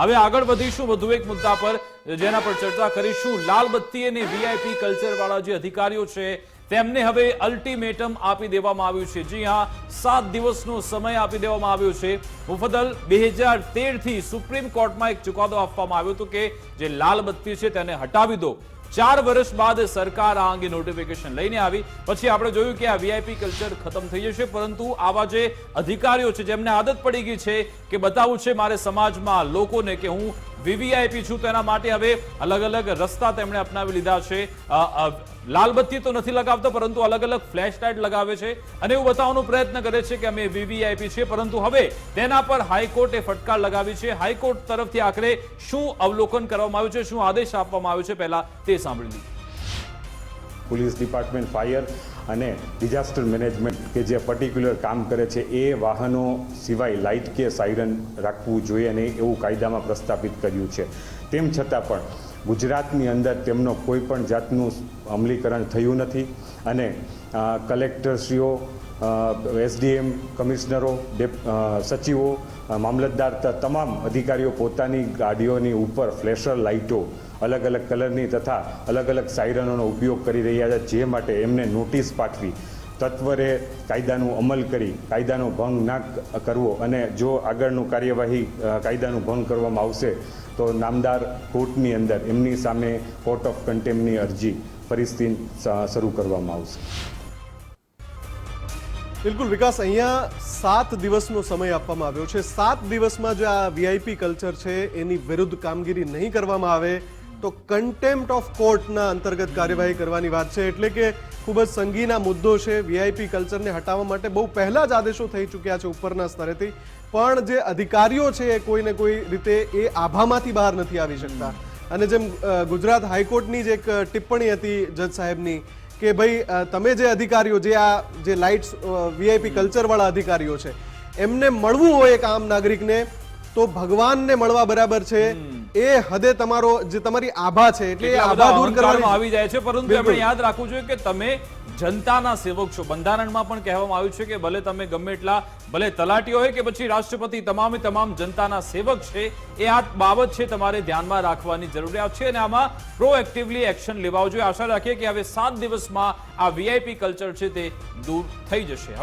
હવે આગળ વધીશું, વધુ એક મુદ્દા પર, જેના પર ચર્ચા કરીશું. લાલ બત્તી અને વીઆઈપી કલ્ચર વાળા જે અધિકારીઓ છે, તેમને હવે અલ્ટિમેટમ આપી દેવામાં આવ્યું છે. જી હા, સાત દિવસનો સમય આપી દેવામાં આવ્યો છે. મુફદલ બે હજાર તેરથી સુપ્રીમ કોર્ટમાં એક ચુકાદો આપવામાં આવ્યો હતો કે, જે લાલ બત્તી છે તેને હટાવી દો. ચાર વર્ષ બાદ સરકાર આ અંગે નોટિફિકેશન લઈને આવી. પછી આપણે જોયું કે આ વીઆઈપી કલ્ચર ખતમ થઈ જશે, પરંતુ આવા જે અધિકારીઓ છે, જેમને આદત પડી ગઈ છે કે બતાવવું છે મારે સમાજમાં લોકોને કે હું વીવીઆઈપી છું તો એના માટે હવે અલગ અલગ રસ્તા તેમણે અપનાવી લીધા છે. અ, અ, લાલ બત્તી તો નથી લગાવતો પરંતુ અલગ અલગ ફ્લેશ લાઇટ લગાવે છે અને એવું બતાવવાનો પ્રયત્ન કરે છે કે અમે વીવીઆઈપી છીએ પરંતુ હવે તેના પર હાઈકોર્ટે ફટકાર લગાવી છે. હાઈકોર્ટ તરફથી આખરે શું અવલોકન કરવામાં આવ્યું છે શું આદેશ આપવામાં આવ્યો છે પહેલા તે સાંભળી લઈએ. પોલીસ ડિપાર્ટમેન્ટ ફાયર અને ડિઝાસ્ટર મેનેજમેન્ટ કે જે પર્ટિક્યુલર કામ કરે છે, એ વાહનો સિવાય લાઇટ કે સાયરન રાખવું જોઈએ અને એવું કાયદામાં પ્રસ્થાપિત કર્યું છે. તેમ છતાં પણ ગુજરાતની અંદર તેમનો કોઈ પણ જાતનું અમલીકરણ થયું નથી અને કલેક્ટરશ્રીઓ એસડીએમ કમિશનરો સચિવો મામલતદાર તમામ અધિકારીઓ પોતાની ગાડીઓની ઉપર ફ્લેશર લાઇટો અલગ અલગ કલરની તથા અલગ અલગ સાયરનોનો ઉપયોગ કરી રહ્યા છે, જે માટે એમને નોટિસ પાઠવી. તત્વરે કાયદાનું અમલ કરી, કાયદાનો ભંગ ના કરવો અને જો આગળનું કાર્યવાહી કાયદાનું ભંગ કરવામાં આવશે, તો નામદાર કોર્ટની અંદર એમની સામે કોર્ટ ઓફ કન્ટેમની અરજી ફરી શરૂ કરવામાં આવશે. બિલકુલ વિકાસ અહીંયા સાત દિવસનો સમય આપવામાં આવ્યો છે. સાત દિવસમાં જે આ વીઆઈપી કલ્ચર છે એની વિરુદ્ધ કામગીરી નહીં કરવામાં આવે તો કન્ટેમ્પ્ટ ઓફ કોર્ટના અંતર્ગત કાર્યવાહી કરવાની વાત છે. એટલે કે ખૂબ જ સંગીના મુદ્દો છે વીઆઈપી કલ્ચરને હટાવવા માટે બહુ પહેલા જ આદેશો થઈ ચૂક્યા છે ઉપરના સ્તરેથી. પણ જે અધિકારીઓ છે એ કોઈને કોઈ રીતે એ આભામાંથી બહાર નથી આવી શકતા. અને જેમ ગુજરાત હાઈકોર્ટની જ એક ટિપ્પણી હતી જજ સાહેબની કે ભાઈ તમે જે અધિકારીઓ જે આ જે લાઇટ્સ વીઆઈપી કલ્ચરવાળા અધિકારીઓ છે એમને મળવું હોય એક આમ નાગરિકને તો ભગવાનને મળવા બરાબર છે. એ હદે તમારો જે તમારી આભા છે એટલે આભા દૂર અહંકારમાં આવી જાય છે પરંતુ આપણે યાદ રાખવું જોઈએ કે તમે જનતાના સેવક છો. બંધારણમાં પણ કહેવામાં આવ્યું છે કે ભલે તમે ગમે એટલા, ભલે તલાટી હોય કે પછી રાષ્ટ્રપતિ, તમામે તમામ જનતાના સેવક છે, એ આ બાબત છે તમારે ધ્યાનમાં રાખવાની જરૂરિયાત છે અને આમાં પ્રોએક્ટિવલી એક્શન લેવા જોઈએ. આશા રાખીએ કે હવે સાત દિવસમાં આ વીઆઈપી કલ્ચર છે તે દૂર થઈ જશે.